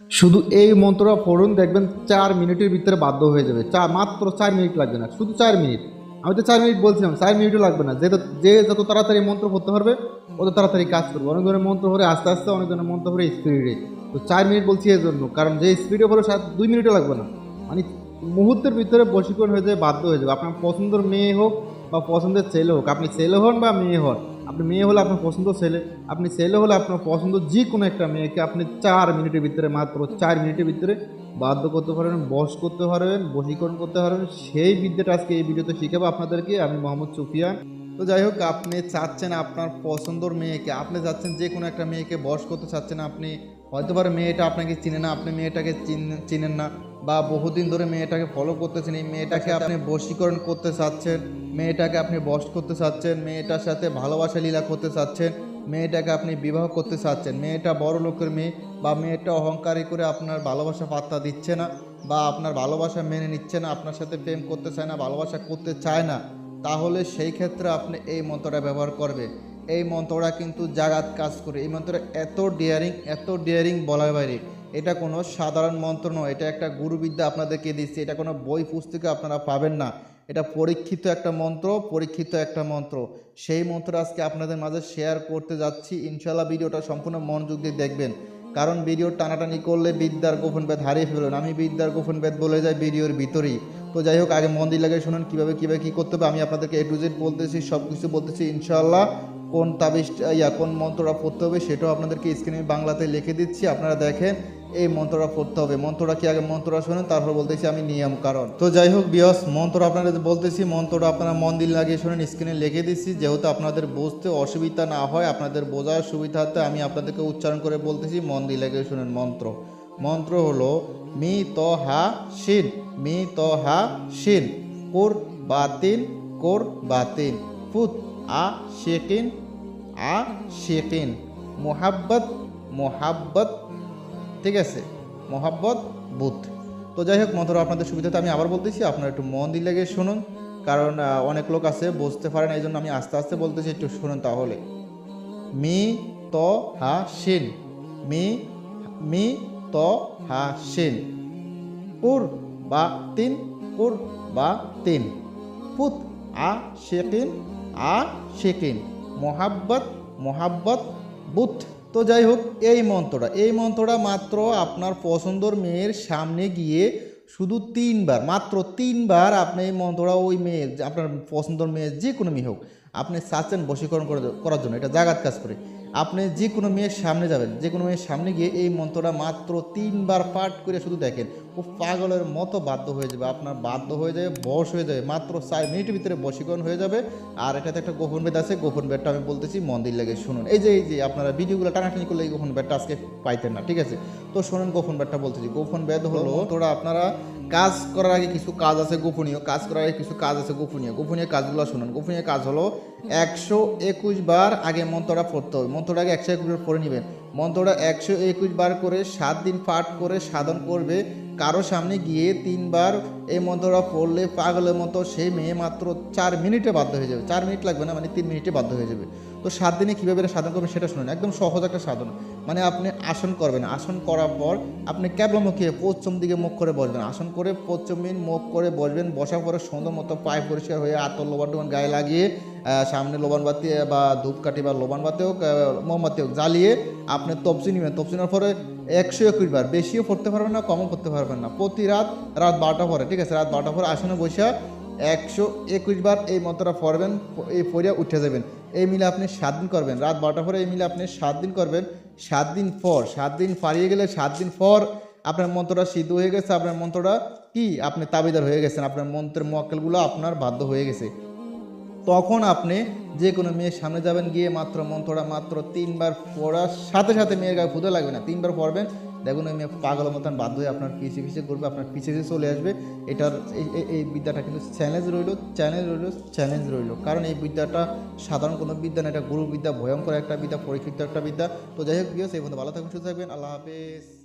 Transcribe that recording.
শুধু এই মন্ত্রটা পড়ুন, দেখবেন চার মিনিটের ভিতরে বাধ্য হয়ে যাবে। চার, মাত্র চার মিনিট লাগবে না, শুধু চার মিনিট। আমি তো চার মিনিট বলছিলাম, চার মিনিটও লাগবে না। যে যে যত তাড়াতাড়ি মন্ত্র পড়তে পারবে, অত তাড়াতাড়ি কাজ করবে। অনেক ধরনের মন্ত্র পড়ে আস্তে আস্তে, অনেক ধরনের মন্ত্র পড়ে স্পিডে তো চার মিনিট বলছি এই জন্য কারণ যে স্পিডে পড়ে সাত দুই মিনিটও লাগবে না। মানে মুহূর্তের ভিতরে বশীকরণ হয়ে যাবে, বাধ্য হয়ে যাবে। আপনার পছন্দের মেয়ে হোক বা পছন্দের ছেলে হোক, আপনি ছেলে হন বা মেয়ে হন আপনি মেয়ে হলে আপনার পছন্দ ছেলে, আপনি ছেলে হলে আপনার পছন্দ যে কোনো একটা মেয়েকে আপনি চার মিনিটের ভিতরে মাত্র, চার মিনিটের ভিতরে বাধ্য করতে পারবেন বশ করতে পারবেন, বশীকরণ করতে পারবেন। সেই বিদ্যাটা আজকে এই ভিডিওতে শিখাবো আপনাদেরকে। আমি মোহাম্মদ সুফিয়ান। তো যাই হোক, আপনি চাচ্ছেন আপনার পছন্দর মেয়েকে, আপনি চাচ্ছেন যে কোনো একটা মেয়েকে বশ করতে চাচ্ছেন আপনি। হয়তো পারে মেয়েটা আপনাকে চিনে না, আপনি মেয়েটাকে চিন- চিনেন না। বা বহুদিন ধরে মেয়েটাকে ফলো করতেছেন, এই মেয়েটাকে আপনি বশীকরণ করতে চাচ্ছেন, মেয়েটাকে আপনি বশ করতে চাচ্ছেন, মেয়েটার সাথে ভালোবাসা লীলা করতে চাচ্ছেন, মেয়েটাকে আপনি বিবাহ করতে চাচ্ছেন, মেয়েটা বড় লোকের মেয়ে বা মেয়েটা অহংকারী করে আপনার ভালোবাসা পাত্তা দিচ্ছে না বা আপনার ভালোবাসা মেনে নিচ্ছে না, আপনার সাথে প্রেম করতে চায় না, ভালোবাসা করতে চায় না, তাহলে সেই ক্ষেত্রে আপনি এই মন্ত্রটা ব্যবহার করবে এই মন্ত্রটা কিন্তু জাগাত কাজ করে, এই মন্ত্রটা এত ডিয়ারিং এত ডিয়ারিং বলার বাইরে। এটা কোনো সাধারণ মন্ত্র নয়, এটা একটা গুরুবিদ্যা আপনাদেরকে দিচ্ছে, এটা কোনো বই পুস্তকে আপনারা পাবেন না। এটা পরীক্ষিত একটা মন্ত্র, পরীক্ষিত একটা মন্ত্র। সেই মন্ত্র আজকে আপনাদের মাঝে শেয়ার করতে যাচ্ছি। ইনশাল্লাহ ভিডিওটা সম্পূর্ণ মনোযোগ দিয়ে দেখবেন। কারণ ভিডিও টানাটানি করলে বিদ্যার গোপন বেদ হারিয়ে ফেলুন। আমি বিদ্যার গোপন বেদ বলে যাই ভিডিওর ভিতরেই। তো যাই হোক, আগে মন দিয়ে লাগে শুনুন, কীভাবে কীভাবে কী করতে হবে, আমি আপনাদেরকে এ টু জেড বলতেছি সব কিছু বলতেছি। ইনশাল্লাহ কোন তাবিজ, ইয়া, কোন মন্ত্রটা পড়তে হবে, সেটাও আপনাদেরকে স্ক্রিনে বাংলাতে লিখে দিচ্ছি। আপনারা দেখেন এই মন্ত্রটা পড়তে হবে। মন্ত্রটা কি আগে মন্ত্রটা শোনেন, তারপর বলতেছি আমি নিয়ম, কারণ। তো যাই হোক বিয়স, মন্ত্র আপনারা বলতেছি, মন্ত্রটা আপনারা মন দিল লাগিয়ে শোনেন স্ক্রিনে লিখে দিচ্ছি, যেহেতু আপনাদের বুঝতে অসুবিধা না হয়, আপনাদের বোঝার সুবিধাতে আমি আপনাদেরকে উচ্চারণ করে বলতেছি, মন দিয়ে লাগিয়ে শোনেন মন্ত্র। মন্ত্র হলো, মি ত হা শিন, মি ত হা শিন, কোর বাতিন কোর বাতিন, ফুত আ শেকিন আ শেকিন মোহাব্বত মোহাব্বত ঠিক আছে, মোহাব্বত বুথ তো যাই হোক মন্ত্র আপনাদের সুবিধাতে আমি আবার বলতেছি, আপনারা একটু মন দিলে গিয়ে শুনুন, কারণ অনেক লোক আছে, বুঝতে পারেন এই জন্য আমি আস্তে আস্তে বলতেছি, একটু শুনুন তাহলে। মি, ত, হা, শিন। মি মি, ত, হা, শিন। কুর বা, তিন। কুর বা, তিন। পুত, আ শেকিন আ শেকিন মোহাব্বত মোহাব্বত বুথ তো যাই হোক, এই মন্ত্রটা এই মন্ত্রটা মাত্র আপনার পছন্দর মেয়ের সামনে গিয়ে শুধু তিনবার, মাত্র তিনবার আপনি এই মন্ত্রটা ওই মেয়ের, আপনার পছন্দর মেয়ের যে কোনো মেয়ে হোক আপনি চাচ্ছেন বশীকরণ করে করার জন্য এটা জাগাত কাজ করে। আপনি যে কোনো মেয়ের সামনে যাবেন যে কোনো মেয়ের সামনে গিয়ে এই মন্ত্রটা মাত্র তিনবার পাঠ করে শুধু দেখেন। ও পাগলের মতো বাধ্য হয়ে যাবে আপনার বাধ্য হয়ে যাবে বশ হয়ে যাবে মাত্র চার মিনিটের ভিতরে বশীকরণ হয়ে যাবে। আর এটাতে একটা গোপন বেদ আছে গোপন বেদটা আমি বলতেছি মন্দির লেগে শুনুন। এই যে এই যে আপনারা ভিডিওগুলো টানাটানি করলে এই গোপন বেদটা আজকে পাইতেন না ঠিক আছে? তো শুনুন গোপন বেদটা বলতেছি। গোপন বেদ হলো তোরা আপনারা কাজ করার আগে কিছু কাজ আছে গোপনীয়, কাজ করার আগে কিছু কাজ আছে গোপনীয়। গোপনীয় কাজগুলো শুনুন। গোপনীয় কাজ হলো একশো একুশ বার আগে মন্ত্রটা পড়তে হবে। মন্ত্রটা আগে একশো একুশ বার পড়ে নেবেন। মন্ত্রটা একশো একুশ বার করে সাত দিন পাঠ করে সাধন করবে। কারও সামনে গিয়ে তিনবার এই মন্ত্রটা পড়লে পাগলের মতো সেই মেয়ে মাত্র চার মিনিটে বাধ্য হয়ে যাবে। চার মিনিট লাগবে না মানে তিন মিনিটে বাধ্য হয়ে যাবে। তো সাত দিনে কীভাবে সাধন করবেন সেটা শুনুন, একদম সহজ একটা সাধন। মানে আপনি আসন করবেন, আসন করার পর আপনি ক্যাবলামুখী পশ্চিম দিকে মুখ করে বসবেন। আসন করে পশ্চিম মুখ করে বসবেন, বসার পরে সুন্দর মতো পায়ে পরিষ্কার হয়ে আতর লোবান গায়ে লাগিয়ে সামনে লোবান বাতি বা ধূপকাঠি বা লোবান বাতি হোক মোমবাতি হোক, জ্বালিয়ে আপনি তপসি নেবেন। তপসি নেওয়ার পরে একশো একুশ বার, বেশিও পড়তে পারবেন না, কমও পড়তে পারবেন না। প্রতি রাত রাত বারোটা পরে, ঠিক আছে? রাত বারোটা পরে আসনে বসে একশো একুশ বার এই মন্ত্রটা পড়বেন, এই পড়িয়া উঠে যাবেন। এই মিলে আপনি সাত দিন করবেন। রাত বারোটা পরে এই মিলে আপনি সাত দিন করবেন। সাত দিন পর, সাত দিন পারিয়ে গেলে সাত দিন পর আপনার মন্ত্রটা সিদ্ধ হয়ে গেছে। আপনার মন্ত্রটা কি? আপনি তাবিদার হয়ে গেছেন। আপনার মন্ত্রের মক্কেলগুলো আপনার বাধ্য হয়ে গেছে। তখন আপনি যে কোনো মেয়ের সামনে যাবেন, গিয়ে মাত্র মন্ত্রটা মাত্র তিনবার পড়ার সাথে সাথে মেয়ের গায়ে ফুদে লাগবে না। তিনবার পড়বেন, দেখুন ওই মেয়ে পাগলের মতন বাধ্য হয়ে আপনার পিছিয়ে পিছিয়ে করবে আপনার পিছিয়ে পিছিয়ে চলে আসবে। এটার এই- বিদ্যাটা কিন্তু চ্যালেঞ্জ রইল চ্যালেঞ্জ রইল চ্যালেঞ্জ রইল। কারণ এই বিদ্যাটা সাধারণ কোনো বিদ্যা না, এটা গুরু বিদ্যা ভয়ঙ্কর একটা বিদ্যা, পরীক্ষিত একটা বিদ্যা। তো যাই হোক বিয়স এই পর্যন্ত ভালো থাকবেন, সুস্থ থাকবেন, আল্লাহ হাফেজ।